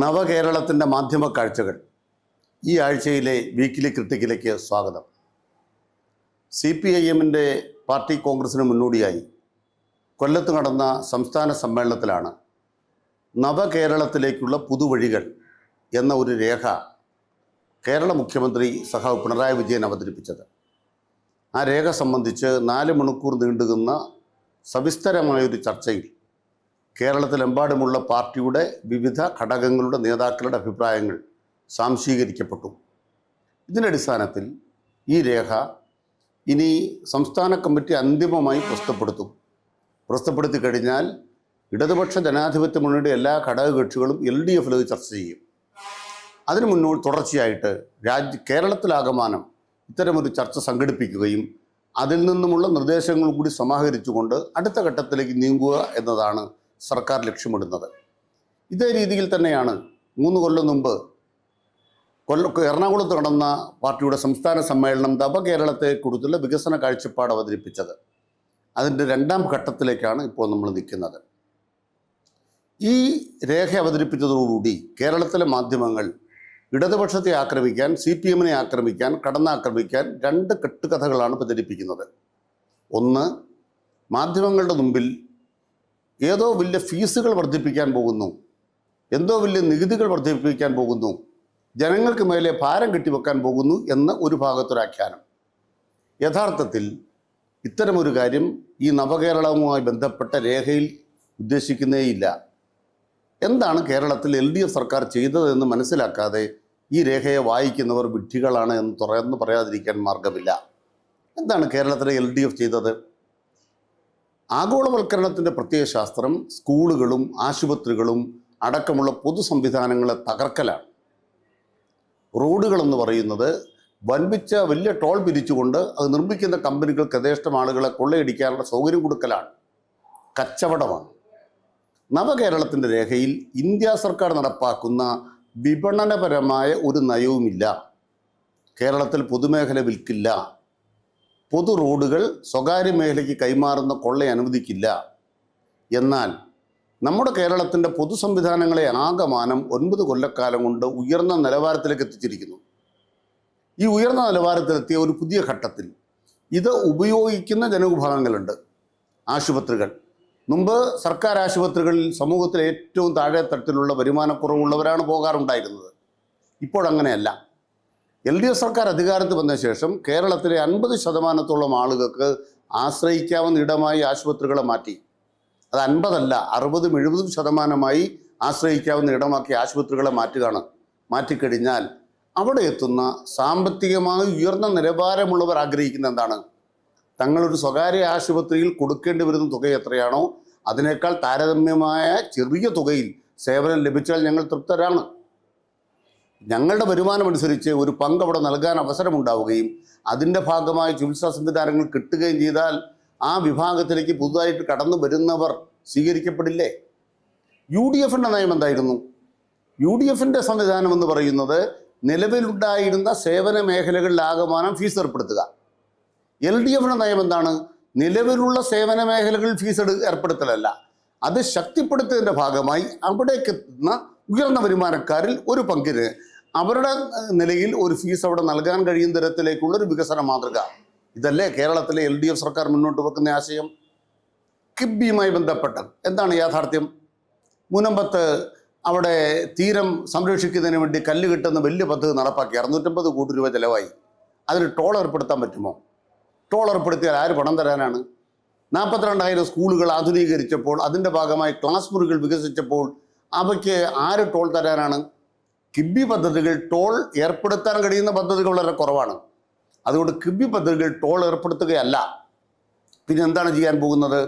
നവകേരളത്തിന്റെ മാധ്യമ കാഴ്ചകൾ. ഈ ആഴ്ചയിലെ വീക്കിലി ക്രിട്ടിക്കിലേക്ക് സ്വാഗതം. സി പി ഐ എമ്മിന്റെ പാർട്ടി കോൺഗ്രസിന് മുന്നോടിയായി കൊല്ലത്ത് നടന്ന സംസ്ഥാന സമ്മേളനത്തിലാണ് നവകേരളത്തിലേക്കുള്ള പുതുവഴികൾ എന്ന ഒരു രേഖ കേരള മുഖ്യമന്ത്രി സഹാവ് പിണറായി വിജയൻ അവതരിപ്പിച്ചത്. ആ രേഖ സംബന്ധിച്ച് നാല് മണിക്കൂർ നീണ്ടുനിന്ന സവിസ്തരമായൊരു ചർച്ചയിൽ കേരളത്തിലെമ്പാടുമുള്ള പാർട്ടിയുടെ വിവിധ ഘടകങ്ങളുടെ നേതാക്കളുടെ അഭിപ്രായങ്ങൾ സാംശീകരിക്കപ്പെട്ടു. ഇതിന്റെ അടിസ്ഥാനത്തിൽ ഈ രേഖ ഇനി സംസ്ഥാന കമ്മിറ്റി അന്തിമമായി പ്രസ്തപ്പെടുത്തും പ്രസ്തപ്പെടുത്തി കഴിഞ്ഞാൽ ഇടതുപക്ഷ ജനാധിപത്യ മുന്നണിയുടെ എല്ലാ ഘടകകക്ഷികളും എൽ ഡി എഫിൽ ഇത് ചർച്ച ചെയ്യും. അതിനു മുന്നോട്ട് തുടർച്ചയായിട്ട് രാജ്യ കേരളത്തിലാകമാനം ഇത്തരമൊരു ചർച്ച സംഘടിപ്പിക്കുകയും അതിൽ നിന്നുമുള്ള നിർദ്ദേശങ്ങൾ കൂടി സമാഹരിച്ചുകൊണ്ട് അടുത്ത ഘട്ടത്തിലേക്ക് നീങ്ങുക എന്നതാണ് സർക്കാർ ലക്ഷ്യമിടുന്നത്. ഇതേ രീതിയിൽ തന്നെയാണ് മൂന്ന് കൊല്ലം മുമ്പ് കൊല്ല എറണാകുളത്ത് നടന്ന പാർട്ടിയുടെ സംസ്ഥാന സമ്മേളനം നവകേരളത്തെക്കുറിച്ചുള്ള വികസന കാഴ്ചപ്പാട് അവതരിപ്പിച്ചത്. അതിന്റെ രണ്ടാം ഘട്ടത്തിലേക്കാണ് ഇപ്പോൾ നമ്മൾ നിൽക്കുന്നത്. ഈ രേഖ അവതരിപ്പിച്ചതോടുകൂടി കേരളത്തിലെ മാധ്യമങ്ങൾ ഇടതുപക്ഷത്തെ ആക്രമിക്കാൻ സി പി എമ്മിനെ ആക്രമിക്കാൻ കടന്നാക്രമിക്കാൻ രണ്ട് കെട്ടുകഥകളാണ് പ്രചരിപ്പിക്കുന്നത്. ഒന്ന് മാധ്യമങ്ങളുടെ മുമ്പിൽ ഏതോ വലിയ ഫീസുകൾ വർദ്ധിപ്പിക്കാൻ പോകുന്നു. എന്തോ വലിയ നികുതികൾ വർദ്ധിപ്പിക്കാൻ പോകുന്നു. ജനങ്ങൾക്ക് മേലെ ഭാരം കെട്ടിവെക്കാൻ പോകുന്നു എന്ന ഒരു ഭാഗത്തൊരാഖ്യാനം. യഥാർത്ഥത്തിൽ ഇത്തരമൊരു കാര്യം ഈ നവകേരളവുമായി ബന്ധപ്പെട്ട രേഖയിൽ ഉദ്ദേശിക്കുന്നേയില്ല. എന്താണ് കേരളത്തിൽ എൽ ഡി എഫ് സർക്കാർ ചെയ്തതെന്ന് മനസ്സിലാക്കാതെ ഈ രേഖയെ വായിക്കുന്നവർ വിഡ്ഢികളാണ് എന്ന് തുറന്ന് പറയാതിരിക്കാൻ മാർഗമില്ല. എന്താണ് കേരളത്തിലെ എൽ ഡി എഫ് ചെയ്തത്? ആഗോളവൽക്കരണത്തിന്റെ പ്രത്യയശാസ്ത്രം സ്കൂളുകളും ആശുപത്രികളും അടക്കമുള്ള പൊതു സംവിധാനങ്ങളെ തകർക്കലാണ്. റോഡുകളെന്ന് പറയുന്നത് വൻപിച്ച വലിയ ടോൾ പിരിച്ചുകൊണ്ട് അത് നിർമ്മിക്കുന്ന കമ്പനികൾക്ക് യഥേഷ്ടം ആളുകളെ കൊള്ളയടിക്കാനുള്ള സൗകര്യം കൊടുക്കലാണ്. കച്ചവടമാണ്. നവകേരളത്തിന്റെ രേഖയിൽ ഇന്ത്യ സർക്കാർ നടപ്പാക്കുന്ന വിപണനപരമായ ഒരു നയവുമില്ല. കേരളത്തിൽ പൊതുമേഖല വിൽക്കില്ല. പൊതു റോഡുകൾ സ്വകാര്യ മേഖലയ്ക്ക് കൈമാറുന്ന കൊള്ള അനുവദിക്കില്ല. എന്നാൽ നമ്മുടെ കേരളത്തിന്റെ പൊതു സംവിധാനങ്ങളെ ആകമാനം ഒൻപത് കൊല്ലക്കാലം കൊണ്ട് ഉയർന്ന നിലവാരത്തിലേക്ക് എത്തിച്ചിരിക്കുന്നു. ഈ ഉയർന്ന നിലവാരത്തിലെത്തിയ ഒരു പുതിയ ഘട്ടത്തിൽ ഇത് ഉപയോഗിക്കുന്ന ജനവിഭാഗങ്ങളുണ്ട്. ആശുപത്രികൾ. മുമ്പ് സർക്കാർ ആശുപത്രികളിൽ സമൂഹത്തിലെ ഏറ്റവും താഴെ തട്ടിലുള്ള വരുമാനക്കുറവുള്ളവരാണ് പോകാറുണ്ടായിരുന്നത്. ഇപ്പോഴങ്ങനെയല്ല എൽ ഡി എഫ് സർക്കാർ അധികാരത്തിൽ വന്ന ശേഷം കേരളത്തിലെ അൻപത് ശതമാനത്തോളം ആളുകൾക്ക് ആശ്രയിക്കാവുന്ന ഇടമായി ആശുപത്രികളെ മാറ്റി. അത് അൻപതല്ല അറുപതും എഴുപതും ശതമാനമായി ആശ്രയിക്കാവുന്ന ഇടമാക്കി ആശുപത്രികളെ മാറ്റുകയാണ്. മാറ്റിക്കഴിഞ്ഞാൽ അവിടെ എത്തുന്ന സാമ്പത്തികമായി ഉയർന്ന നിലവാരമുള്ളവർ ആഗ്രഹിക്കുന്ന എന്താണ്? തങ്ങളൊരു സ്വകാര്യ ആശുപത്രിയിൽ കൊടുക്കേണ്ടി വരുന്ന തുക എത്രയാണോ അതിനേക്കാൾ താരതമ്യമായ ചെറിയ തുകയിൽ സേവനം ലഭിച്ചാൽ ഞങ്ങൾ തൃപ്തരാണ്. ഞങ്ങളുടെ വരുമാനമനുസരിച്ച് ഒരു പങ്ക് അവിടെ നൽകാൻ അവസരമുണ്ടാവുകയും അതിന്റെ ഭാഗമായി ചികിത്സാ സംവിധാനങ്ങൾ കിട്ടുകയും ചെയ്താൽ ആ വിഭാഗത്തിലേക്ക് പുതുതായിട്ട് കടന്നു വരുന്നവർ സ്വീകരിക്കപ്പെടില്ലേ? യു ഡി എഫിന്റെ നയം എന്തായിരുന്നു? യു ഡി എഫിന്റെ സംവിധാനം എന്ന് പറയുന്നത് നിലവിലുണ്ടായിരുന്ന സേവന മേഖലകളിലാകമാനം ഫീസ് ഏർപ്പെടുത്തുക. എൽ ഡി എഫിന്റെ നയം എന്താണ്? നിലവിലുള്ള സേവന മേഖലകളിൽ ഫീസ് ഏർപ്പെടുത്തലല്ല. അത് ശക്തിപ്പെടുത്തുന്നതിന്റെ ഭാഗമായി അവിടേക്ക് എത്തുന്ന ഉയർന്ന വരുമാനക്കാരിൽ ഒരു പങ്കിന് അവരുടെ നിലയിൽ ഒരു ഫീസ് അവിടെ നൽകാൻ കഴിയുന്ന തരത്തിലേക്കുള്ള ഒരു വികസന മാതൃക. ഇതല്ലേ കേരളത്തിലെ എൽ ഡി എഫ് സർക്കാർ മുന്നോട്ട് വെക്കുന്ന ആശയം? കിബിയുമായി ബന്ധപ്പെട്ട്. എന്താണ് യാഥാർത്ഥ്യം? മുനമ്പത്ത് അവിടെ തീരം സംരക്ഷിക്കുന്നതിന് വേണ്ടി കല്ല് കിട്ടുന്ന വലിയ പദ്ധതി നടപ്പാക്കി. അറുന്നൂറ്റമ്പത് കോടി രൂപ ചിലവായി. അതിന് ടോൾ ഏർപ്പെടുത്താൻ പറ്റുമോ? ടോൾ ഏർപ്പെടുത്തിയാൽ ആര് പണം തരാനാണ്? നാൽപ്പത്തിരണ്ടായിരം സ്കൂളുകൾ ആധുനീകരിച്ചപ്പോൾ അതിന്റെ ഭാഗമായി ക്ലാസ് മുറികൾ വികസിച്ചപ്പോൾ അവയ്ക്ക് ആര് ടോൾ തരാനാണ്? കിബി പദ്ധതികൾ ടോൾ ഏർപ്പെടുത്താൻ കഴിയുന്ന പദ്ധതികൾ വളരെ കുറവാണ്. അതുകൊണ്ട് കിബി പദ്ധതികൾ ടോൾ ഏർപ്പെടുത്തുകയല്ല. പിന്നെ എന്താണ് ചെയ്യാൻ പോകുന്നത്?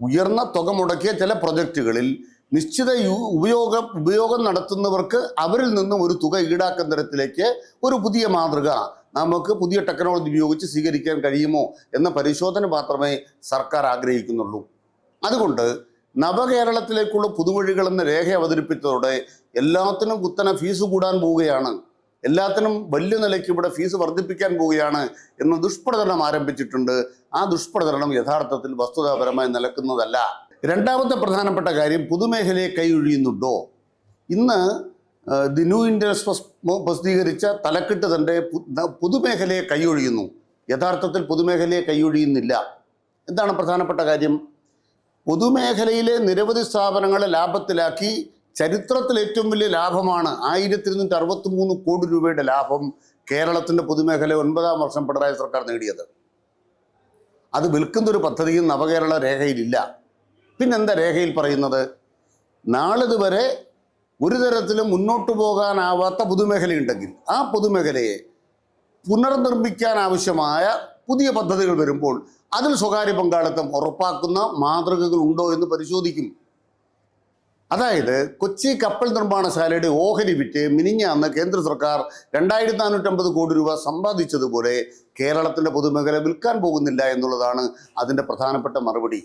ഉയർന്ന തുക മുടക്കിയ ചില പ്രൊജക്റ്റുകളിൽ നിശ്ചിത ഉപയോഗം ഉപയോഗം നടത്തുന്നവർക്ക് അവരിൽ നിന്നും ഒരു തുക ഈടാക്കുന്ന തരത്തിലേക്ക് ഒരു പുതിയ മാതൃക നമുക്ക് പുതിയ ടെക്നോളജി ഉപയോഗിച്ച് സ്വീകരിക്കാൻ കഴിയുമോ എന്ന പരിശോധന മാത്രമേ സർക്കാർ ആഗ്രഹിക്കുന്നുള്ളൂ. അതുകൊണ്ട് നവകേരളത്തിലേക്കുള്ള പുതുവഴികൾ എന്ന രേഖ അവതരിപ്പിച്ചതോടെ എല്ലാത്തിനും കുത്തനെ ഫീസ് കൂടാൻ പോവുകയാണ്. എല്ലാത്തിനും വലിയ നിലയ്ക്ക് ഇവിടെ ഫീസ് വർദ്ധിപ്പിക്കാൻ പോവുകയാണ് എന്ന ദുഷ്പ്രചരണം ആരംഭിച്ചിട്ടുണ്ട്. ആ ദുഷ്പ്രചരണം യഥാർത്ഥത്തിൽ വസ്തുതാപരമായി നിലക്കുന്നതല്ല. രണ്ടാമത്തെ പ്രധാനപ്പെട്ട കാര്യം പൊതുമേഖലയെ കൈയൊഴിയുന്നുണ്ടോ ഇന്ന് ദി ന്യൂ ഇന്ത്യൻ പ്രസിദ്ധീകരിച്ച തലക്കെട്ട് തന്റെ പൊതുമേഖലയെ കൈയൊഴിയുന്നു യഥാർത്ഥത്തിൽ പൊതുമേഖലയെ കൈയൊഴിയുന്നില്ല എന്താണ് പ്രധാനപ്പെട്ട കാര്യം? പൊതുമേഖലയിലെ നിരവധി സ്ഥാപനങ്ങളെ ലാഭത്തിലാക്കി ചരിത്രത്തിൽ ഏറ്റവും വലിയ ലാഭമാണ് ആയിരത്തി ഇരുന്നൂറ്റി അറുപത്തി മൂന്ന് കോടി രൂപയുടെ ലാഭം കേരളത്തിന്റെ പൊതുമേഖല ഒൻപതാം വർഷം പിണറായി സർക്കാർ നേടിയത്. അത് വിൽക്കുന്നൊരു പദ്ധതിയും നവകേരള രേഖയിലില്ല. പിന്നെന്താ രേഖയിൽ പറയുന്നത്? നാളിതുവരെ ഒരു തരത്തിലും മുന്നോട്ട് പോകാനാവാത്ത പൊതുമേഖലയുണ്ടെങ്കിൽ ആ പൊതുമേഖലയെ പുനർനിർമ്മിക്കാൻ ആവശ്യമായ പുതിയ പദ്ധതികൾ വരുമ്പോൾ അതിൽ സ്വകാര്യ പങ്കാളിത്തം ഉറപ്പാക്കുന്ന മാതൃകകൾ ഉണ്ടോ എന്ന് പരിശോധിക്കും. അതായത് കൊച്ചി കപ്പൽ നിർമ്മാണശാലയുടെ ഓഹരി വിറ്റ് മിനിഞ്ഞാന്ന് കേന്ദ്ര സർക്കാർ രണ്ടായിരത്തി നാനൂറ്റമ്പത് കോടി രൂപ സമ്പാദിച്ചതുപോലെ കേരളത്തിന്റെ പൊതുമേഖല വിൽക്കാൻ പോകുന്നില്ല എന്നുള്ളതാണ് അതിന്റെ പ്രധാനപ്പെട്ട മറുപടി.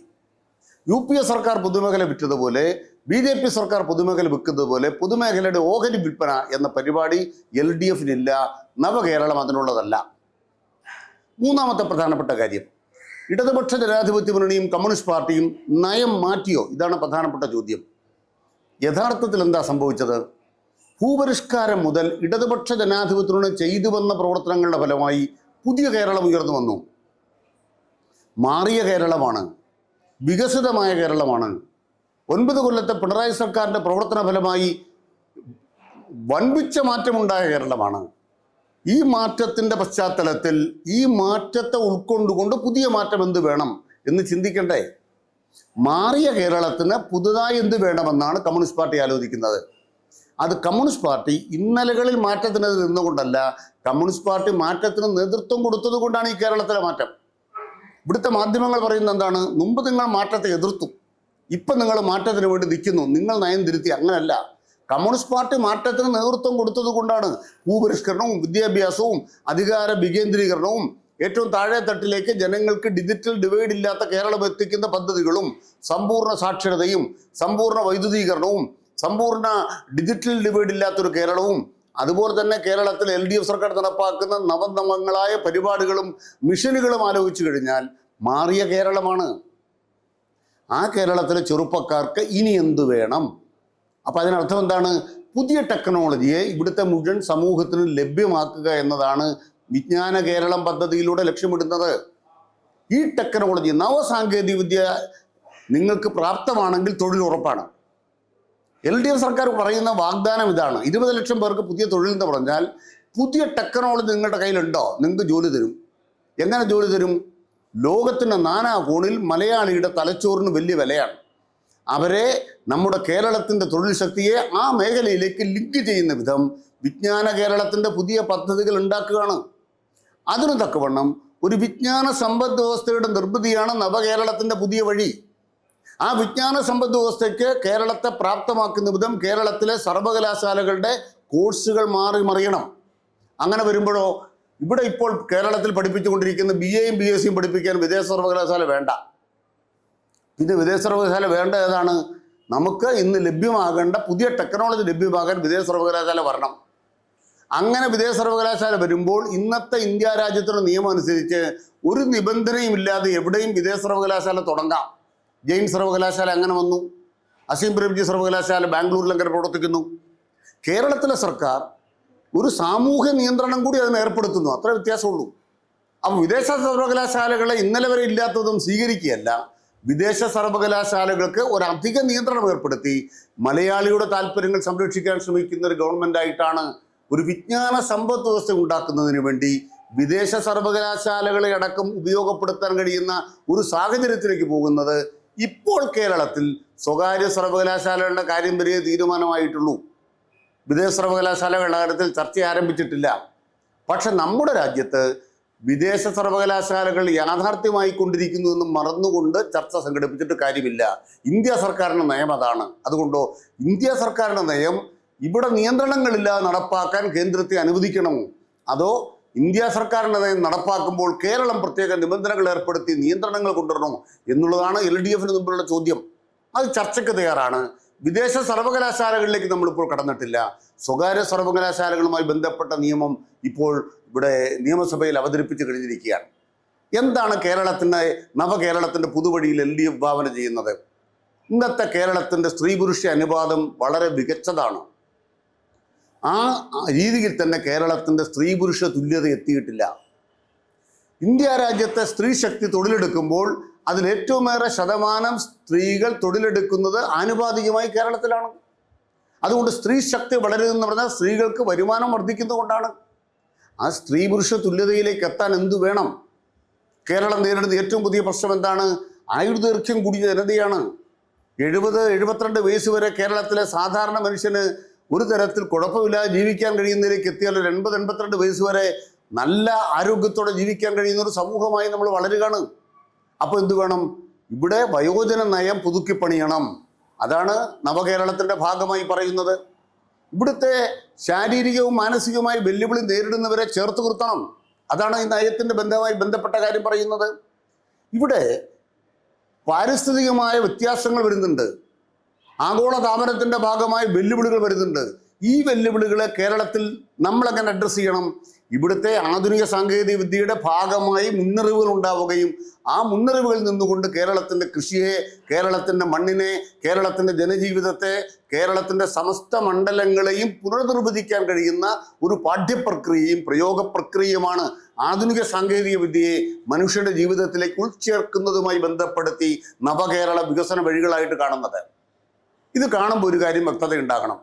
യു പി എ സർക്കാർ പൊതുമേഖല വിറ്റതുപോലെ ബി ജെ പി സർക്കാർ പൊതുമേഖല വിൽക്കുന്നതുപോലെ പൊതുമേഖലയുടെ ഓഹരി വിൽപ്പന എന്ന പരിപാടി എൽ ഡി എഫിനില്ല നവകേരളം അതിനുള്ളതല്ല. മൂന്നാമത്തെ പ്രധാനപ്പെട്ട കാര്യം. ഇടതുപക്ഷ ജനാധിപത്യ മുന്നണിയും കമ്മ്യൂണിസ്റ്റ് പാർട്ടിയും നയം മാറ്റിയോ? ഇതാണ് പ്രധാനപ്പെട്ട ചോദ്യം. യഥാർത്ഥത്തിൽ എന്താ സംഭവിച്ചത്? ഭൂപരിഷ്കാരം മുതൽ ഇടതുപക്ഷ ജനാധിപത്യത്തിന് ചെയ്തു വന്ന പ്രവർത്തനങ്ങളുടെ ഫലമായി പുതിയ കേരളം ഉയർന്നു വന്നു. മാറിയ കേരളമാണ് വികസിതമായ കേരളമാണ്. ഒൻപത് കൊല്ലത്തെ പിണറായി സർക്കാരിന്റെ പ്രവർത്തന ഫലമായി വൻപിച്ച മാറ്റമുണ്ടായ കേരളമാണ്. ഈ മാറ്റത്തിന്റെ പശ്ചാത്തലത്തിൽ ഈ മാറ്റത്തെ ഉൾക്കൊണ്ടുകൊണ്ട് പുതിയ മാറ്റം എന്ത് വേണം എന്ന് ചിന്തിക്കണ്ടേ? മാറിയ കേരളത്തിന് പുതുതായി എന്ത് വേണമെന്നാണ് കമ്മ്യൂണിസ്റ്റ് പാർട്ടി ആലോചിക്കുന്നത്. അത് കമ്മ്യൂണിസ്റ്റ് പാർട്ടി ഇന്നലകളിൽ മാറ്റത്തിന് നിന്നുകൊണ്ടല്ല കമ്മ്യൂണിസ്റ്റ് പാർട്ടി മാറ്റത്തിന് നേതൃത്വം കൊടുത്തത് കൊണ്ടാണ് ഈ കേരളത്തിലെ മാറ്റം. ഇവിടുത്തെ മാധ്യമങ്ങൾ പറയുന്നത് എന്താണ്? മുമ്പ് നിങ്ങൾ മാറ്റത്തെ എതിർത്തു ഇപ്പം നിങ്ങൾ മാറ്റത്തിന് വേണ്ടി നിൽക്കുന്നു നിങ്ങൾ നയം തിരുത്തി അങ്ങനല്ല. കമ്മ്യൂണിസ്റ്റ് പാർട്ടി മാറ്റത്തിന് നേതൃത്വം കൊടുത്തത് കൊണ്ടാണ് ഭൂപരിഷ്കരണവും വിദ്യാഭ്യാസവും അധികാര വികേന്ദ്രീകരണവും ഏറ്റവും താഴെ തട്ടിലേക്ക് ജനങ്ങൾക്ക് ഡിജിറ്റൽ ഡിവൈഡ് ഇല്ലാത്ത കേരളം എത്തിക്കുന്ന പദ്ധതികളും സമ്പൂർണ സാക്ഷരതയും സമ്പൂർണ വൈദ്യുതീകരണവും സമ്പൂർണ ഡിജിറ്റൽ ഡിവൈഡ് ഇല്ലാത്തൊരു കേരളവും അതുപോലെ തന്നെ കേരളത്തിൽ എൽ ഡി എഫ് സർക്കാർ നടപ്പാക്കുന്ന നവനവങ്ങളായ പരിപാടികളും മിഷനുകളും ആലോചിച്ചു കഴിഞ്ഞാൽ മാറിയ കേരളമാണ്. ആ കേരളത്തിലെ ചെറുപ്പക്കാർക്ക് ഇനി എന്ത് വേണം? അപ്പം അതിനർത്ഥം എന്താണ്? പുതിയ ടെക്നോളജിയെ ഇവിടുത്തെ മുഴുവൻ സമൂഹത്തിന് ലഭ്യമാക്കുക എന്നതാണ് വിജ്ഞാന കേരളം പദ്ധതിയിലൂടെ ലക്ഷ്യമിടുന്നത് ഈ ടെക്നോളജി നവസാങ്കേതിക വിദ്യ നിങ്ങൾക്ക് പ്രാപ്തമാണെങ്കിൽ തൊഴിൽ ഉറപ്പാണ്. എൽ ഡി എഫ് സർക്കാർ പറയുന്ന വാഗ്ദാനം ഇതാണ്. ഇരുപത് ലക്ഷം പേർക്ക് പുതിയ തൊഴിൽ എന്ന് പറഞ്ഞാൽ പുതിയ ടെക്നോളജി നിങ്ങളുടെ കയ്യിലുണ്ടോ? നിങ്ങൾക്ക് ജോലി തരും. എങ്ങനെ ജോലി തരും? ലോകത്തിന്റെ നാനാ കോണിൽ മലയാളിയുടെ തലച്ചോറിന് വലിയ വിലയാണ്. അവരെ നമ്മുടെ കേരളത്തിന്റെ തൊഴിൽ ശക്തിയെ ആ മേഖലയിലേക്ക് ലിങ്ക് ചെയ്യുന്ന വിധം വിജ്ഞാന കേരളത്തിന്റെ പുതിയ പദ്ധതികൾ ഉണ്ടാക്കുകയാണ്. അതിനു തക്കവണ്ണം ഒരു വിജ്ഞാന സമ്പദ് വ്യവസ്ഥയുടെ നിർമ്മിതിയാണ് നവകേരളത്തിന്റെ പുതിയ വഴി. ആ വിജ്ഞാന സമ്പദ് വ്യവസ്ഥയ്ക്ക് കേരളത്തെ പ്രാപ്തമാക്കുന്ന വിധം കേരളത്തിലെ സർവകലാശാലകളുടെ കോഴ്സുകൾ മാറി മറിയണം. അങ്ങനെ വരുമ്പോഴോ ഇവിടെ ഇപ്പോൾ കേരളത്തിൽ പഠിപ്പിച്ചുകൊണ്ടിരിക്കുന്ന ബി എയും ബി എസ് സിയും പഠിപ്പിക്കാൻ വിദേശ സർവകലാശാല വേണ്ട. പിന്നെ വിദേശ സർവകലാശാല വേണ്ട ഏതാണ്? നമുക്ക് ഇന്ന് ലഭ്യമാകേണ്ട പുതിയ ടെക്നോളജി ലഭ്യമാകാൻ വിദേശ സർവകലാശാല വരണം. അങ്ങനെ വിദേശ സർവകലാശാല വരുമ്പോൾ ഇന്നത്തെ ഇന്ത്യ രാജ്യത്തിന്റെ നിയമം അനുസരിച്ച് ഒരു നിബന്ധനയും ഇല്ലാതെ എവിടെയും വിദേശ സർവകലാശാല തുടങ്ങാം. ജെയിൻ സർവകലാശാല അങ്ങനെ വന്നു? അസീം പ്രേംജി സർവകലാശാല ബാംഗ്ലൂരിൽ അങ്ങനെ പ്രവർത്തിക്കുന്നു? കേരളത്തിലെ സർക്കാർ ഒരു സാമൂഹ്യ നിയന്ത്രണം കൂടി അതിന് ഏർപ്പെടുത്തുന്നു. അത്ര വ്യത്യാസമുള്ളൂ. അപ്പം വിദേശ സർവകലാശാലകളെ ഇന്നലെ വരെ ഇല്ലാത്തതും സ്വീകരിക്കുകയല്ല. വിദേശ സർവകലാശാലകൾക്ക് ഒരു അധിക നിയന്ത്രണം ഏർപ്പെടുത്തി മലയാളിയുടെ താല്പര്യങ്ങൾ സംരക്ഷിക്കാൻ ശ്രമിക്കുന്ന ഒരു ഗവൺമെന്റ് ആയിട്ടാണ് ഒരു വിജ്ഞാന സമ്പദ് വ്യവസ്ഥ ഉണ്ടാക്കുന്നതിന് വേണ്ടി വിദേശ സർവകലാശാലകളെ അടക്കം ഉപയോഗപ്പെടുത്താൻ കഴിയുന്ന ഒരു സാഹചര്യത്തിലേക്ക് പോകുന്നത് ഇപ്പോൾ കേരളത്തിൽ സ്വകാര്യ സർവകലാശാലകളുടെ കാര്യം വലിയ തീരുമാനമായിട്ടുള്ളൂ. വിദേശ സർവകലാശാലകളുടെ കാര്യത്തിൽ ചർച്ച ആരംഭിച്ചിട്ടില്ല. പക്ഷെ നമ്മുടെ രാജ്യത്ത് വിദേശ സർവകലാശാലകൾ യാഥാർത്ഥ്യമായി കൊണ്ടിരിക്കുന്നു എന്ന് മറന്നുകൊണ്ട് ചർച്ച സംഘടിപ്പിച്ചിട്ട് കാര്യമില്ല. ഇന്ത്യ സർക്കാരിന്റെ നയം അതാണ്. അതുകൊണ്ടോ ഇന്ത്യ സർക്കാരിന്റെ നയം ഇവിടെ നിയന്ത്രണങ്ങളില്ലാതെ നടപ്പാക്കാൻ കേന്ദ്രത്തെ അനുവദിക്കണമോ? അതോ ഇന്ത്യ സർക്കാരിന്റെ നടപ്പാക്കുമ്പോൾ കേരളം പ്രത്യേക നിബന്ധനകൾ ഏർപ്പെടുത്തി നിയന്ത്രണങ്ങൾ കൊണ്ടുവരണമോ എന്നുള്ളതാണ് എൽ ഡി എഫിന് മുമ്പിലുള്ള ചോദ്യം. അത് ചർച്ചയ്ക്ക് തയ്യാറാണ്. വിദേശ സർവകലാശാലകളിലേക്ക് നമ്മളിപ്പോൾ കടന്നിട്ടില്ല. സ്വകാര്യ സർവകലാശാലകളുമായി ബന്ധപ്പെട്ട നിയമം ഇപ്പോൾ ഇവിടെ നിയമസഭയിൽ അവതരിപ്പിച്ച് കഴിഞ്ഞിരിക്കുകയാണ്. എന്താണ് കേരളത്തിന്റെ നവകേരളത്തിന്റെ പുതുവഴിയിൽ എൽ ഡി എഫ് ഭാവന ചെയ്യുന്നത്? ഇന്നത്തെ കേരളത്തിന്റെ സ്ത്രീ പുരുഷ അനുപാതം വളരെ മികച്ചതാണ്. ആ രീതിയിൽ തന്നെ കേരളത്തിന്റെ സ്ത്രീ പുരുഷ തുല്യത എത്തിയിട്ടില്ല. ഇന്ത്യ രാജ്യത്തെ സ്ത്രീ ശക്തി തൊഴിലെടുക്കുമ്പോൾ അതിലേറ്റവുമേറെ ശതമാനം സ്ത്രീകൾ തൊഴിലെടുക്കുന്നത് ആനുപാതികമായി കേരളത്തിലാണ്. അതുകൊണ്ട് സ്ത്രീ ശക്തി വളരുമെന്ന് പറഞ്ഞാൽ സ്ത്രീകൾക്ക് വരുമാനം വർദ്ധിക്കുന്നതുകൊണ്ടാണ് ആ സ്ത്രീ പുരുഷ തുല്യതയിലേക്ക് എത്താൻ എന്തു വേണം? കേരളം നേരിടുന്ന ഏറ്റവും പുതിയ പ്രശ്നം എന്താണ്? ആയുർദൈർഘ്യം കൂടിയ ജനതയാണ്. എഴുപത് എഴുപത്തിരണ്ട് വയസ്സ് വരെ കേരളത്തിലെ സാധാരണ മനുഷ്യന് ഒരു തരത്തിൽ കുഴപ്പമില്ലാതെ ജീവിക്കാൻ കഴിയുന്നതിലേക്ക് എത്തിയാൽ ഒരു എൺപത് എൺപത്തിരണ്ട് വയസ്സ് വരെ നല്ല ആരോഗ്യത്തോടെ ജീവിക്കാൻ കഴിയുന്ന ഒരു സമൂഹമായി നമ്മൾ വളരുകയാണ്. അപ്പോൾ എന്ത് വേണം? ഇവിടെ വയോജന നയം പുതുക്കിപ്പണിയണം അതാണ് നവകേരളത്തിന്റെ ഭാഗമായി പറയുന്നത്. ഇവിടുത്തെ ശാരീരികവും മാനസികവുമായ വെല്ലുവിളി നേരിടുന്നവരെ ചേർത്ത് നിർത്തണം. അതാണ് ഈ നയത്തിന്റെ ബന്ധമായി ബന്ധപ്പെട്ട കാര്യം പറയുന്നത്. ഇവിടെ പാരിസ്ഥിതികമായ വ്യത്യാസങ്ങൾ വരുന്നുണ്ട്. ആഗോള താപനത്തിന്റെ ഭാഗമായി വെല്ലുവിളികൾ വരുന്നുണ്ട്. ഈ വെല്ലുവിളികളെ കേരളത്തിൽ നമ്മളെങ്ങനെ അഡ്രസ്സ് ചെയ്യണം? ഇവിടുത്തെ ആധുനിക സാങ്കേതിക വിദ്യയുടെ ഭാഗമായി മുന്നറിവുകൾ ഉണ്ടാവുകയും ആ മുന്നറിവുകളിൽ നിന്നുകൊണ്ട് കേരളത്തിന്റെ കൃഷിയെ കേരളത്തിന്റെ മണ്ണിനെ കേരളത്തിന്റെ ജനജീവിതത്തെ കേരളത്തിന്റെ സമസ്ത മണ്ഡലങ്ങളെയും പുനർനിർവചിക്കാൻ കഴിയുന്ന ഒരു പാഠ്യപ്രക്രിയയും പ്രയോഗ പ്രക്രിയയുമാണ് ആധുനിക സാങ്കേതിക വിദ്യയെ മനുഷ്യന്റെ ജീവിതത്തിലേക്ക് ഉൾച്ചേർക്കുന്നതുമായി ബന്ധപ്പെടുത്തി നവകേരള വികസന വഴികളായിട്ട് കാണുന്നത്. ഇത് കാണുമ്പോൾ ഒരു കാര്യം വ്യക്തത ഉണ്ടാകണം.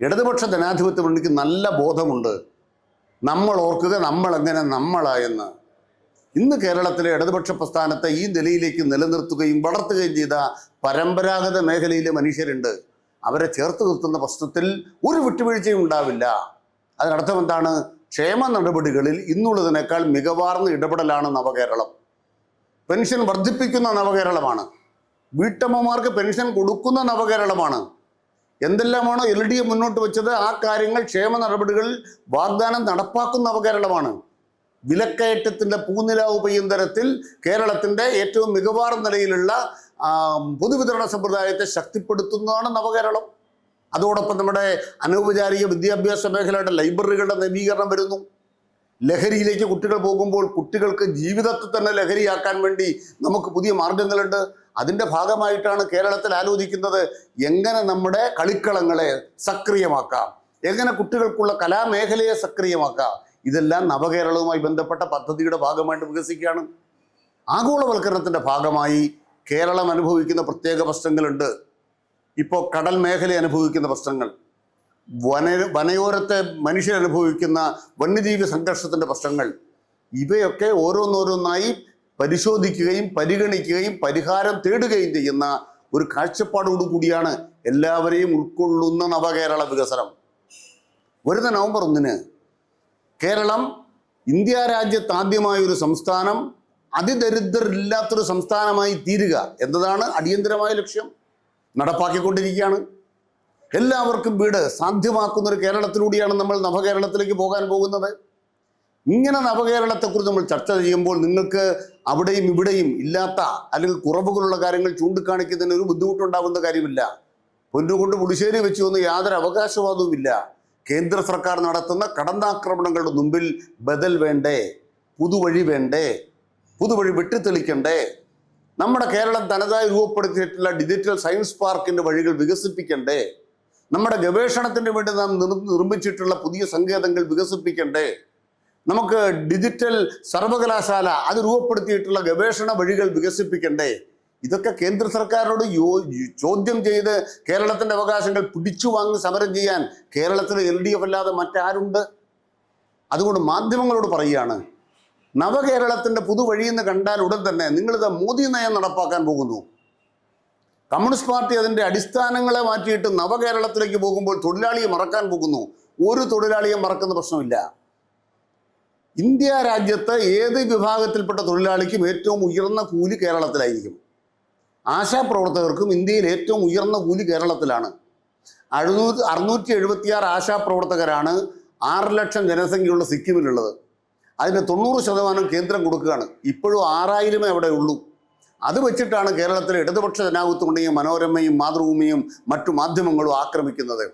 ഇടതുപക്ഷ ജനാധിപത്യ നല്ല ബോധമുണ്ട്. നമ്മൾ ഓർക്കുക നമ്മൾ എങ്ങനെ നമ്മളായെന്ന് ഇന്ന് കേരളത്തിലെ ഇടതുപക്ഷ പ്രസ്ഥാനത്തെ ഈ നിലയിലേക്ക് നിലനിർത്തുകയും വളർത്തുകയും ചെയ്ത പരമ്പരാഗത മേഖലയിലെ മനുഷ്യരുണ്ട്. അവരെ ചേർത്ത് നിർത്തുന്ന പ്രശ്നത്തിൽ ഒരു വിട്ടുവീഴ്ചയും ഉണ്ടാവില്ല. അതിനർത്ഥം എന്താണ്? ക്ഷേമ നടപടികളിൽ ഇന്നുള്ളതിനേക്കാൾ മികവാർന്ന ഇടപെടലാണ് നവകേരളം. പെൻഷൻ വർദ്ധിപ്പിക്കുന്ന നവകേരളമാണ്. വീട്ടമ്മമാർക്ക് പെൻഷൻ കൊടുക്കുന്ന നവകേരളമാണ്. എന്തെല്ലാമാണോ എൽ ഡി എ മുന്നോട്ട് വെച്ചത് ആ കാര്യങ്ങൾ ക്ഷേമ നടപടികളിൽ വാഗ്ദാനം നടപ്പാക്കുന്ന നവകേരളമാണ്. വിലക്കയറ്റത്തിന്റെ പൂനിലാവ് പെയ്യും തരത്തിൽ കേരളത്തിന്റെ ഏറ്റവും മികവാർന്ന നിലയിലുള്ള പൊതുവിതരണ സമ്പ്രദായത്തെ ശക്തിപ്പെടുത്തുന്നതാണ് നവകേരളം. അതോടൊപ്പം നമ്മുടെ അനൗപചാരിക വിദ്യാഭ്യാസ മേഖലയുടെ ലൈബ്രറികളുടെ നവീകരണം വരുന്നു. ലഹരിയിലേക്ക് കുട്ടികൾ പോകുമ്പോൾ കുട്ടികൾക്ക് ജീവിതത്തെ തന്നെ ലഹരിയാക്കാൻ വേണ്ടി നമുക്ക് പുതിയ മാർഗങ്ങളുണ്ട്. അതിന്റെ ഭാഗമായിട്ടാണ് കേരളത്തിൽ ആലോചിക്കുന്നത് എങ്ങനെ നമ്മുടെ കളിക്കളങ്ങളെ സക്രിയമാക്കാം? എങ്ങനെ കുട്ടികൾക്കുള്ള കലാമേഖലയെ സക്രിയമാക്കാം? ഇതെല്ലാം നവകേരളവുമായി ബന്ധപ്പെട്ട പദ്ധതിയുടെ ഭാഗമായിട്ട് വികസിക്കുകയാണ്. ആഗോളവൽക്കരണത്തിന്റെ ഭാഗമായി കേരളം അനുഭവിക്കുന്ന പ്രത്യേക പ്രശ്നങ്ങളുണ്ട്. ഇപ്പോൾ കടൽ മേഖല അനുഭവിക്കുന്ന പ്രശ്നങ്ങൾ വന വനയോരത്തെ മനുഷ്യരനുഭവിക്കുന്ന വന്യജീവി സംഘർഷത്തിന്റെ പ്രശ്നങ്ങൾ ഇവയൊക്കെ ഓരോന്നോരോന്നായി പരിശോധിക്കുകയും പരിഗണിക്കുകയും പരിഹാരം തേടുകയും ചെയ്യുന്ന ഒരു കാഴ്ചപ്പാടോടു കൂടിയാണ് എല്ലാവരെയും ഉൾക്കൊള്ളുന്ന നവകേരള വികസനം. വരുന്ന നവംബർ ഒന്നിന് കേരളം ഇന്ത്യ രാജ്യത്ത് ആദ്യമായ ഒരു സംസ്ഥാനം അതിദരിദ്രരില്ലാത്തൊരു സംസ്ഥാനമായി തീരുക എന്നതാണ് അടിയന്തരമായ ലക്ഷ്യം. നടപ്പാക്കിക്കൊണ്ടിരിക്കുകയാണ്. എല്ലാവർക്കും വീട് സാധ്യമാക്കുന്ന ഒരു കേരളത്തിലൂടെയാണ് നമ്മൾ നവകേരളത്തിലേക്ക് പോകാൻ പോകുന്നത്. ഇങ്ങനെ നവകേരളത്തെക്കുറിച്ച് നമ്മൾ ചർച്ച ചെയ്യുമ്പോൾ നിങ്ങൾക്ക് അവിടെയും ഇവിടെയും ഇല്ലാത്ത അല്ലെങ്കിൽ കുറവുകളുള്ള കാര്യങ്ങൾ ചൂണ്ടിക്കാണിക്കുന്നതിന് ഒരു ബുദ്ധിമുട്ടുണ്ടാകുന്ന കാര്യമില്ല. പൊന്നുകൊണ്ട് പുളിശ്ശേരി വെച്ചു എന്ന് യാതൊരു അവകാശവാദവും ഇല്ല. കേന്ദ്ര സർക്കാർ നടത്തുന്ന കടന്നാക്രമണങ്ങളുടെ മുമ്പിൽ ബദൽ വേണ്ടേ? പുതുവഴി വേണ്ടേ? പുതുവഴി വെട്ടിത്തെളിക്കണ്ടേ? നമ്മുടെ കേരളം തനതായി രൂപപ്പെടുത്തിയിട്ടുള്ള ഡിജിറ്റൽ സയൻസ് പാർക്കിന്റെ വഴികൾ വികസിപ്പിക്കണ്ടേ? നമ്മുടെ ഗവേഷണത്തിന് വേണ്ടി നാം നിർമ്മിച്ചിട്ടുള്ള പുതിയ സങ്കേതങ്ങൾ വികസിപ്പിക്കണ്ടേ? നമുക്ക് ഡിജിറ്റൽ സർവകലാശാല അത് രൂപപ്പെടുത്തിയിട്ടുള്ള ഗവേഷണ വഴികൾ വികസിപ്പിക്കണ്ടേ? ഇതൊക്കെ കേന്ദ്ര സർക്കാരിനോട് യോ ചോദ്യം ചെയ്ത് കേരളത്തിന്റെ അവകാശങ്ങൾ പിടിച്ചു വാങ്ങി സമരം ചെയ്യാൻ കേരളത്തിൽ എൽ ഡി എഫ് അല്ലാതെ മറ്റാരുണ്ട്? അതുകൊണ്ട് മാധ്യമങ്ങളോട് പറയുകയാണ് നവകേരളത്തിന്റെ പുതുവഴിയെന്ന് കണ്ടാൽ ഉടൻ തന്നെ നിങ്ങളിത് മോദി നയം നടപ്പാക്കാൻ പോകുന്നു. കമ്മ്യൂണിസ്റ്റ് പാർട്ടി അതിന്റെ അടിസ്ഥാനങ്ങളെ മാറ്റിയിട്ട് നവകേരളത്തിലേക്ക് പോകുമ്പോൾ തൊഴിലാളിയെ മറക്കാൻ പോകുന്നു. ഒരു തൊഴിലാളിയെ മറക്കുന്ന പ്രശ്നമില്ല. ഇന്ത്യ രാജ്യത്ത് ഏത് വിഭാഗത്തിൽപ്പെട്ട തൊഴിലാളിക്കും ഏറ്റവും ഉയർന്ന കൂലി കേരളത്തിലായിരിക്കും. ആശാപ്രവർത്തകർക്കും ഇന്ത്യയിൽ ഏറ്റവും ഉയർന്ന കൂലി കേരളത്തിലാണ്. അറുന്നൂറ്റി അറുന്നൂറ്റി എഴുപത്തിയാറ് ആശാപ്രവർത്തകരാണ് ആറ് ലക്ഷം ജനസംഖ്യയുള്ള സിക്കിമിലുള്ളത്. അതിന് തൊണ്ണൂറ് ശതമാനം കേന്ദ്രം കൊടുക്കുകയാണ്. ഇപ്പോഴും ആറായിരമേ അവിടെ ഉള്ളൂ. അത് വെച്ചിട്ടാണ് കേരളത്തിലെ ഇടതുപക്ഷ ജനാധിപത്യമുണ്ടെങ്കിൽ മനോരമയും മാതൃഭൂമിയും മറ്റു മാധ്യമങ്ങളും ആക്രമിക്കുന്നത്.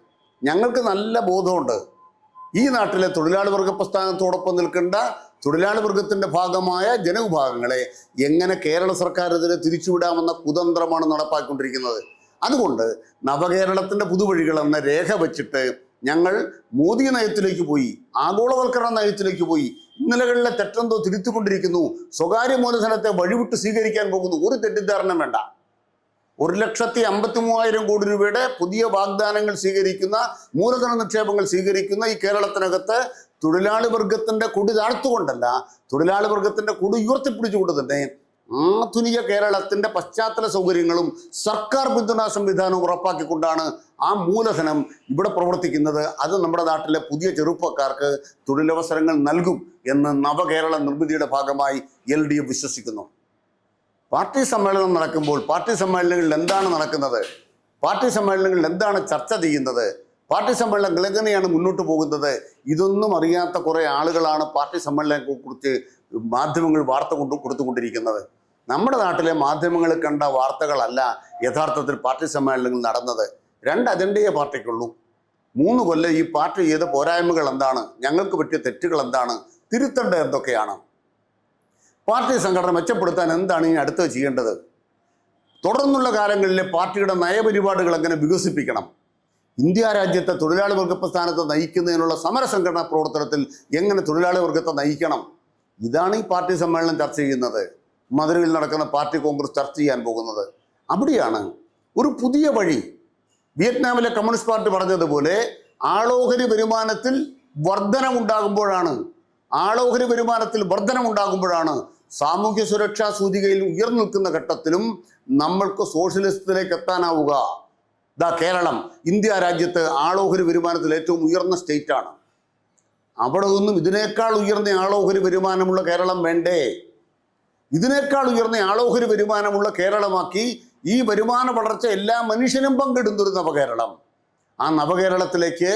ഞങ്ങൾക്ക് നല്ല ബോധമുണ്ട്. ഈ നാട്ടിലെ തൊഴിലാളി വർഗ പ്രസ്ഥാനത്തോടൊപ്പം നിൽക്കേണ്ട തൊഴിലാളി വർഗത്തിന്റെ ഭാഗമായ ജനവിഭാഗങ്ങളെ എങ്ങനെ കേരള സർക്കാർ ഇതിനെ തിരിച്ചുവിടാമെന്ന കുതന്ത്രമാണ് നടപ്പാക്കിക്കൊണ്ടിരിക്കുന്നത്. അതുകൊണ്ട് പുതുവഴികൾ എന്ന രേഖ വച്ചിട്ട് ഞങ്ങൾ മോദി നയത്തിലേക്ക് പോയി ആഗോളവൽക്കരണ നയത്തിലേക്ക് പോയി ഇന്നലകളിലെ തെറ്റെന്തോ തിരുത്തിക്കൊണ്ടിരിക്കുന്നു സ്വകാര്യ മൂലധനത്തെ വഴിവിട്ട് സ്വീകരിക്കാൻ പോകുന്നു ഒരു തെറ്റിദ്ധാരണ വേണ്ട. ഒരു ലക്ഷത്തി അമ്പത്തി മൂവായിരം കോടി രൂപയുടെ പുതിയ വാഗ്ദാനങ്ങൾ സ്വീകരിക്കുന്ന മൂലധന നിക്ഷേപങ്ങൾ സ്വീകരിക്കുന്ന ഈ കേരളത്തിനകത്ത് തൊഴിലാളി വർഗത്തിന്റെ കൊടി താഴ്ത്തുകൊണ്ടല്ല തൊഴിലാളി വർഗത്തിന്റെ കൊടി ഉയർത്തിപ്പിടിച്ചുകൊണ്ട് തന്നെ ആധുനിക കേരളത്തിന്റെ പശ്ചാത്തല സൗകര്യങ്ങളും സർക്കാർ പിന്തുണാ സംവിധാനവും ഉറപ്പാക്കിക്കൊണ്ടാണ് ആ മൂലധനം ഇവിടെ പ്രവർത്തിക്കുന്നത്. അത് നമ്മുടെ നാട്ടിലെ പുതിയ ചെറുപ്പക്കാർക്ക് തൊഴിലവസരങ്ങൾ നൽകും എന്ന് നവകേരള നിർമ്മിതിയുടെ ഭാഗമായി എൽ വിശ്വസിക്കുന്നു. പാർട്ടി സമ്മേളനം നടക്കുമ്പോൾ പാർട്ടി സമ്മേളനങ്ങളിൽ എന്താണ് നടക്കുന്നത്? പാർട്ടി സമ്മേളനങ്ങളിൽ എന്താണ് ചർച്ച ചെയ്യുന്നത്? പാർട്ടി സമ്മേളനങ്ങൾ എങ്ങനെയാണ് മുന്നോട്ട് പോകുന്നത്. ഇതൊന്നും അറിയാത്ത കുറേ ആളുകളാണ് പാർട്ടി സമ്മേളനത്തെ കുറിച്ച് മാധ്യമങ്ങൾ വാർത്ത കൊണ്ട് കൊടുത്തുകൊണ്ടിരിക്കുന്നത്. നമ്മുടെ നാട്ടിലെ മാധ്യമങ്ങൾ കണ്ട വാർത്തകളല്ല യഥാർത്ഥത്തിൽ പാർട്ടി സമ്മേളനങ്ങൾ നടന്നത്. രണ്ട് അജണ്ടയെ പാർട്ടിക്കുള്ളൂ. മൂന്ന് കൊല്ലം ഈ പാർട്ടി ചെയ്ത പോരായ്മകൾ എന്താണ്? ഞങ്ങൾക്ക് പറ്റിയ തെറ്റുകൾ എന്താണ്? തിരുത്തേണ്ടത് എന്തൊക്കെയാണ്? പാർട്ടി സംഘടന മെച്ചപ്പെടുത്താൻ എന്താണ് ഇനി അടുത്ത് ചെയ്യേണ്ടത്? തുടർന്നുള്ള കാലങ്ങളിലെ പാർട്ടിയുടെ നയപരിപാടികൾ എങ്ങനെ വികസിപ്പിക്കണം? ഇന്ത്യ രാജ്യത്തെ തൊഴിലാളി വർഗ പ്രസ്ഥാനത്തെ നയിക്കുന്നതിനുള്ള സമരസംഘടനാ പ്രവർത്തനത്തിൽ എങ്ങനെ തൊഴിലാളി വർഗത്തെ നയിക്കണം? ഇതാണ് ഈ പാർട്ടി സമ്മേളനം ചർച്ച ചെയ്യുന്നത്. മധുരയിൽ നടക്കുന്ന പാർട്ടി കോൺഗ്രസ് ചർച്ച ചെയ്യാൻ പോകുന്നത്. അവിടെയാണ് ഒരു പുതിയ വഴി. വിയറ്റ്നാമിലെ കമ്മ്യൂണിസ്റ്റ് പാർട്ടി പറഞ്ഞതുപോലെ ആളോഹരി വരുമാനത്തിൽ വർധനമുണ്ടാകുമ്പോഴാണ്. ആളോഹരി വരുമാനത്തിൽ വർധനമുണ്ടാകുമ്പോഴാണ് സാമൂഹ്യ സുരക്ഷാ സൂചികയിൽ ഉയർന്നു നിൽക്കുന്ന ഘട്ടത്തിലും നമ്മൾക്ക് സോഷ്യലിസത്തിലേക്ക് എത്താനാവുക. ദാ കേരളം ഇന്ത്യ രാജ്യത്ത് ആളോഹരി വരുമാനത്തിൽ ഏറ്റവും ഉയർന്ന സ്റ്റേറ്റ് ആണ് അവിടെ നിന്നും ഇതിനേക്കാൾ ഉയർന്ന ആളോഹരി വരുമാനമുള്ള കേരളം വേണ്ടേ? ഇതിനേക്കാൾ ഉയർന്ന ആളോഹരി വരുമാനമുള്ള കേരളമാക്കി ഈ വരുമാന വളർച്ച എല്ലാ മനുഷ്യനും പങ്കിടുന്നൊരു നവകേരളം. ആ നവകേരളത്തിലേക്ക്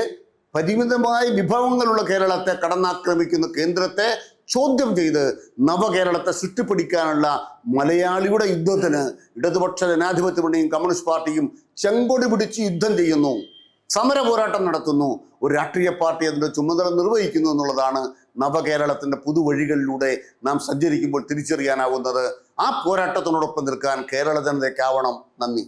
പരിമിതമായ വിഭവങ്ങളുള്ള കേരളത്തെ കടന്നാക്രമിക്കുന്ന കേന്ദ്രത്തെ ചോദ്യം ചെയ്ത് നവകേരളത്തെ സൃഷ്ടിപ്പിടിക്കാനുള്ള മലയാളിയുടെ യുദ്ധത്തിന് ഇടതുപക്ഷ ജനാധിപത്യ മുന്നണിയും കമ്മ്യൂണിസ്റ്റ് പാർട്ടിയും ചെങ്കൊടി പിടിച്ച് യുദ്ധം ചെയ്യുന്നു. സമര പോരാട്ടം നടത്തുന്നു. ഒരു രാഷ്ട്രീയ പാർട്ടി അതിന്റെ ചുമതല നിർവഹിക്കുന്നു എന്നുള്ളതാണ് നവകേരളത്തിന്റെ പുതുവഴികളിലൂടെ നാം സഞ്ചരിക്കുമ്പോൾ തിരിച്ചറിയാനാവുന്നത്. ആ പോരാട്ടത്തിനോടൊപ്പം നിൽക്കാൻ കേരള ജനതയ്ക്കാവണം. നന്ദി.